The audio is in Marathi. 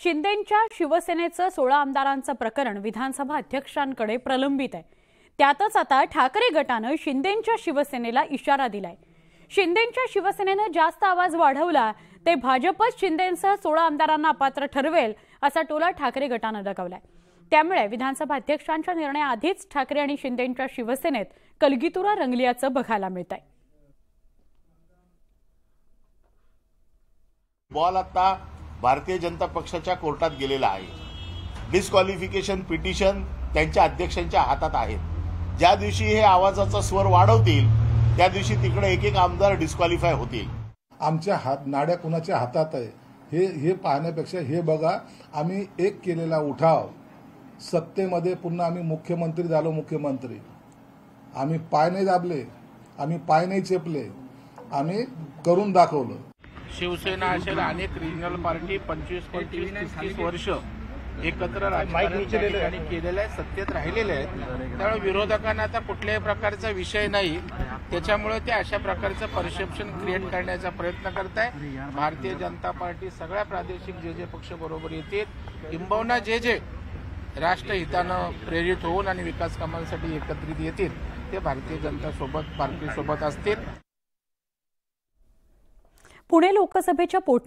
शिंदेंच्या शिवसेनेचं सोळा आमदारांचं प्रकरण विधानसभा अध्यक्षांकडे प्रलंबित आहे. त्यातच आता ठाकरे गटानं शिंदेंच्या शिवसेनेला इशारा दिलाय. शिंदेंच्या शिवसेनेनं जास्त आवाज वाढवला ते भाजपच शिंदेंसह सोळा आमदारांना अपात्र ठरवेल असा टोला ठाकरे गटानं लगावलाय. त्यामुळे विधानसभा अध्यक्षांच्या निर्णयाआधीच ठाकरे आणि शिंदेंच्या शिवसेनेत कलगीतुरा रंगल्याचं बघायला मिळत आहे बॉल आता भारतीय जनता पक्षाच्या कोर्टात गेलेला आहे. डिस्क्वालिफिकेशन पिटिशन त्यांच्या अध्यक्षांच्या हातात आहेत ज्या दिवशी हे आवाजाचा स्वर वाढवतील त्या दिवशी तिकडे एक एक आमदार डिस्क्वालिफाय होतील. आमच्या हात नाड्या कुणाच्या हातात आहे? हे हे पाहण्यापेक्षा हे बघा आम्ही एक केलेला उठाव. सत्तेमध्ये पुन्हा आम्ही मुख्यमंत्री झालो मुख्यमंत्री. आम्ही पाय नाही दाबले आम्ही पाय नाही चेपले आम्ही करून दाखवलं. शिवसेना असेल अनेक रिजनल पार्टी पंचवीस पंचवीस तीस तीस वर्ष एकत्र राजकारण केलेलं आहे सत्तेत राहिलेले आहेत त्यामुळे विरोधकांना आता कुठल्याही प्रकारचा विषय नाही. त्याच्यामुळे ते अशा प्रकारचं परसेप्शन क्रिएट करण्याचा प्रयत्न करत आहे भारतीय जनता पार्टी सगळ्या प्रादेशिक जे जे पक्ष बरोबर येतील किंबहुना जे जे राष्ट्रहितानं प्रेरित होऊन आणि विकास कामांसाठी एकत्रित येतील ते भारतीय जनता सोबत पार्टी सोबत असतील. पुणे लोकसभेच्या पोट